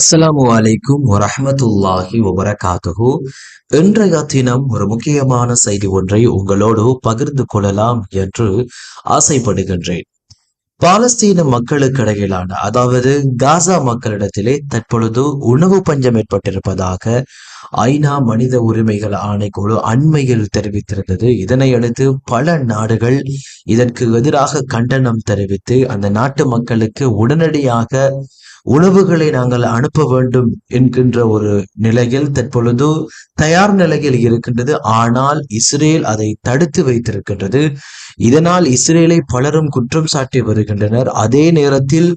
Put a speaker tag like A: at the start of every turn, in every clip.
A: அஸ்ஸலாமு அலைக்கும் வரஹமத்துல்லாஹி வபரகாத்துஹு இன்றைய தினம் ஒரு முக்கியமான செய்தி ஒன்றை உங்களோடு பகிர்ந்து கொள்ளலாம் என்று ஆசைப்படுகின்றேன். பாலஸ்தீன மக்களுக்கிடையிலான அதாவது காசா மக்களிடத்திலே தற்பொழுது உணவு பஞ்சம் ஏற்பட்டிருப்பதாக ஐநா மனித உரிமைகள் ஆணைக்குழு அண்மையில் தெரிவித்திருந்தது. இதனை அடுத்து பல நாடுகள் இதற்கு எதிராக கண்டனம் தெரிவித்து அந்த நாட்டு மக்களுக்கு உடனடியாக உணவுகளை நாங்கள் அனுப்ப வேண்டும் என்கின்ற ஒரு நிலையில் தற்பொழுது தயார் நிலையில் இருக்கின்றது. ஆனால் இஸ்ரேல் அதை தடுத்து வைத்திருக்கின்றது. இதனால் இஸ்ரேலை பலரும் குற்றம் சாட்டி வருகின்றனர். அதே நேரத்தில்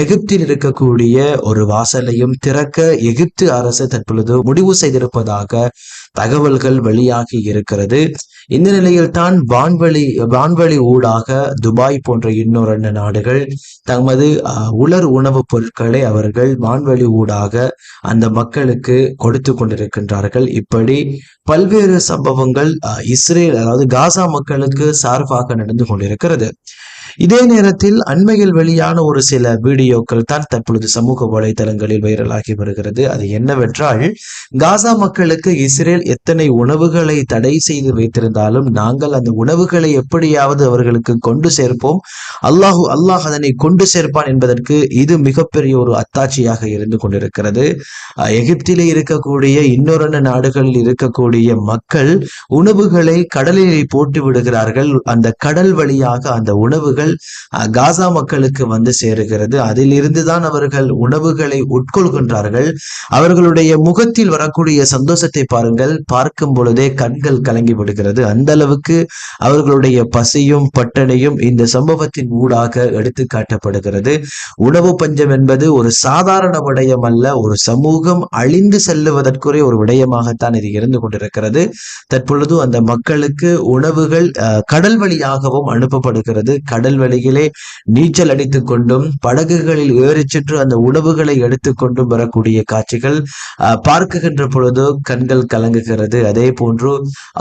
A: எகிப்தில் இருக்கக்கூடிய ஒரு வாசலையும் திறக்க எகிப்து அரசு தற்பொழுது முடிவு செய்திருப்பதாக தகவல்கள் வெளியாகி இருக்கிறது. இந்த நிலையில் தான் வான்வெளி ஊடாக துபாய் போன்ற இன்னொரு நாடுகள் தமது உலர் உணவுப் பொருட்களை அவர்கள் வான்வழி ஊடாக அந்த மக்களுக்கு கொடுத்து கொண்டிருக்கின்றார்கள். இப்படி பல்வேறு சம்பவங்கள் இஸ்ரேல் அதாவது காசா மக்களுக்கு சார்பாக நடந்து கொண்டிருக்கிறது. இதே நேரத்தில் அண்மையில் வெளியான ஒரு சில வீடியோக்கள் தான் தற்பொழுது சமூக வலைதளங்களில் வைரலாகி வருகிறது. அது என்னவென்றால் காசா மக்களுக்கு இஸ்ரேல் எத்தனை உணவுகளை தடை செய்து வைத்திருந்தாலும் நாங்கள் அந்த உணவுகளை எப்படியாவது அவர்களுக்கு கொண்டு சேர்ப்போம். அல்லாஹு அல்லாஹ் அதனை கொண்டு சேர்ப்பான் என்பதற்கு இது மிகப்பெரிய ஒரு அத்தாட்சியாக இருந்து கொண்டிருக்கிறது. எகிப்திலே இருக்கக்கூடிய இன்னொரு நாடுகளில் இருக்கக்கூடிய மக்கள் உணவுகளை கடலில் போட்டு விடுகிறார்கள். அந்த கடல் வழியாக அந்த உணவுகள் காசா மக்களுக்கு வந்து சேருகிறது. அதிலிருந்து தான் அவர்கள் உணவுகளை உட்கொள்கின்றார்கள். அவர்களுடைய முகத்தில் வரக்கூடிய சந்தோஷத்தை பாருங்கள். பார்க்கும் பொழுதே கண்கள் கலங்கி விடுகிறது. அந்த அளவுக்கு அவர்களுடைய பசியும் பட்டனையும் இந்த சம்பவத்தின் ஊடாக எடுத்து காட்டப்படுகிறது. உணவு பஞ்சம் என்பது ஒரு சாதாரண விடயம் அல்ல. ஒரு சமூகம் அழிந்து செல்லுவதற்குரிய ஒரு விடயமாகத்தான் இது இருந்து கொண்டிருக்கிறது. தற்பொழுது அந்த மக்களுக்கு உணவுகள் கடல் வழியாகவும் அனுப்பப்படுகிறது. கடல் வழியிலே நீச்சல் அடித்துக் கொண்டும் படகுகளில் ஏறி சென்று அந்த உணவுகளை எடுத்துக்கொண்டும் வரக்கூடிய காட்சிகள் பார்க்குகின்ற பொழுது கண்கள் கலங்குகிறது. அதே போன்று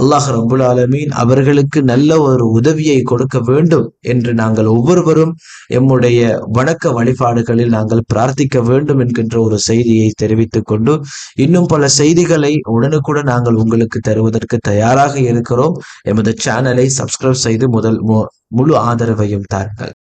A: அல்லாஹ் ரபுல் ஆலமீன் அவர்களுக்கு நல்ல ஒரு உதவியை கொடுக்க வேண்டும் என்று நாங்கள் ஒவ்வொருவரும் எம்முடைய வணக்க வழிபாடுகளில் நாங்கள் பிரார்த்திக்க வேண்டும் என்கின்ற ஒரு செய்தியை தெரிவித்துக் கொண்டு இன்னும் பல செய்திகளை உடனுக்குடன் நாங்கள் உங்களுக்கு தருவதற்கு தயாராக இருக்கிறோம். எமது சேனலை சப்ஸ்கிரைப் செய்து முதல் முழு ஆதரவையும் தாருங்கள்.